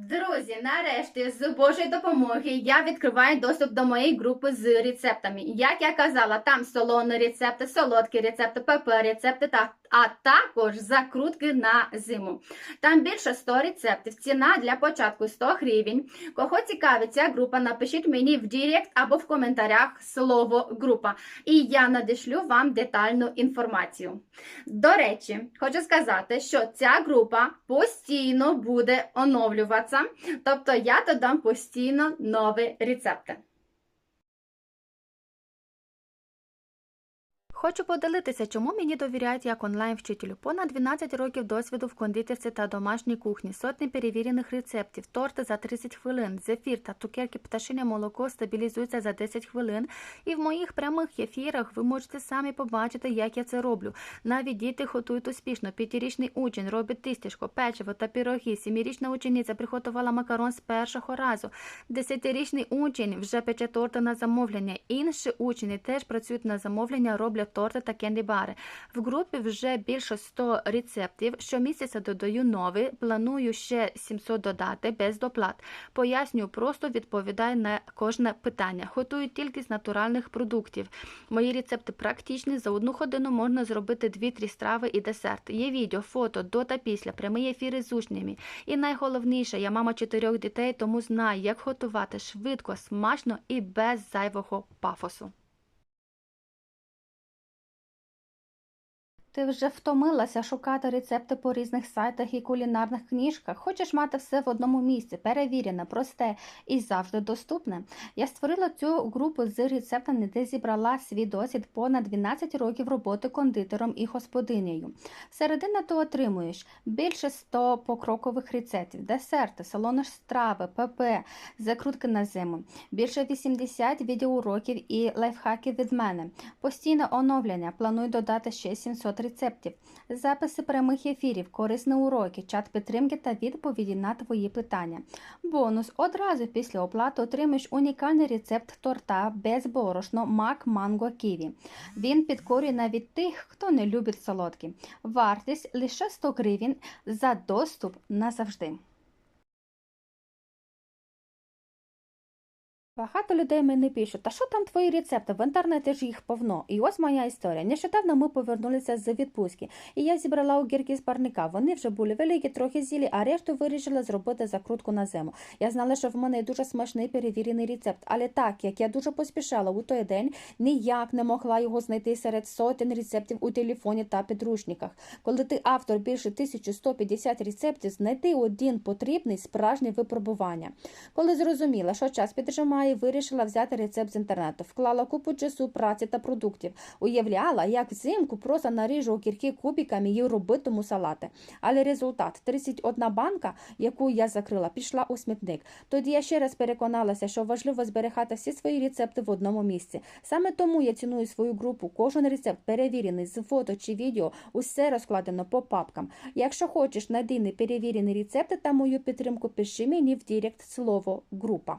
Друзі, нарешті, з Божої допомоги я відкриваю доступ до моєї групи з рецептами. Як я казала, там солоні рецепти, солодкі рецепти, ПП рецепти, та, а також закрутки на зиму. Там більше 100 рецептів. Ціна для початку 100 гривень. Кого цікавить ця група, напишіть мені в Директ або в коментарях слово група. І я надішлю вам детальну інформацію. До речі, хочу сказати, що ця група постійно буде оновлюватися, тобто я додам постійно нові рецепти. Хочу поділитися, чому мені довіряють як онлайн-вчителю. Понад 12 років досвіду в кондитерці та домашній кухні, сотні перевірених рецептів, торти за 30 хвилин, зефір та цукерки пташине молоко стабілізуються за 10 хвилин. І в моїх прямих ефірах ви можете самі побачити, як я це роблю. Навіть діти готують успішно. П'ятирічний учень робить тістечко, печиво та пироги. Сімирічна учениця приготувала макарон з першого разу. Десятирічний учень вже пече торти на замовлення. Інші учні теж працюють на замовлення, роблять торти та кенді-бари. В групі вже більше 100 рецептів. Щомісяця додаю нові. Планую ще 700 додати без доплат. Пояснюю, просто відповідаю на кожне питання. Готую тільки з натуральних продуктів. Мої рецепти практичні. За одну годину можна зробити 2-3 страви і десерт. Є відео, фото до та після, прямі ефіри з учнями. І найголовніше, я мама чотирьох дітей, тому знаю, як готувати швидко, смачно і без зайвого пафосу. Ти вже втомилася шукати рецепти по різних сайтах і кулінарних книжках. Хочеш мати все в одному місці, перевірене, просте і завжди доступне. Я створила цю групу з рецептами, де зібрала свій досвід понад 12 років роботи кондитером і господинею. Середина ти отримуєш більше 100 покрокових рецептів, десерти, салони страви, ПП, закрутки на зиму, більше 80 відеоуроків і лайфхаків від мене. Постійне оновлення. Планую додати ще 700 рецептів, записи прямих ефірів, корисні уроки, чат підтримки та відповіді на твої питання. Бонус одразу після оплати отримаєш унікальний рецепт торта без борошно Мак Манго Ківі. Він підкорює навіть тих, хто не любить солодкі. Вартість лише 100 гривень за доступ назавжди. Багато людей мені пишуть, та що там твої рецепти? В інтернеті ж їх повно. І ось моя історія. Нещодавно ми повернулися з відпустки, і я зібрала огірки з парника. Вони вже були великі, трохи зілі, а решту вирішила зробити закрутку на зиму. Я знала, що в мене дуже смачний перевірений рецепт, але так як я дуже поспішала у той день, ніяк не могла його знайти серед сотень рецептів у телефоні та підручниках. Коли ти автор більше 1150 рецептів, знайти один потрібний справжнє випробування. Коли зрозуміла, що час піджимає, вирішила взяти рецепт з інтернету, вклала купу часу, праці та продуктів. Уявляла, як взимку просто наріжу огірки кубиками і робитиму салати. Але результат 31 банка, яку я закрила, пішла у смітник. Тоді я ще раз переконалася, що важливо зберігати всі свої рецепти в одному місці. Саме тому я ціную свою групу. Кожен рецепт перевірений з фото чи відео, усе розкладено по папкам. Якщо хочеш надійний перевірений рецепти та мою підтримку, пиши мені в директ слово група.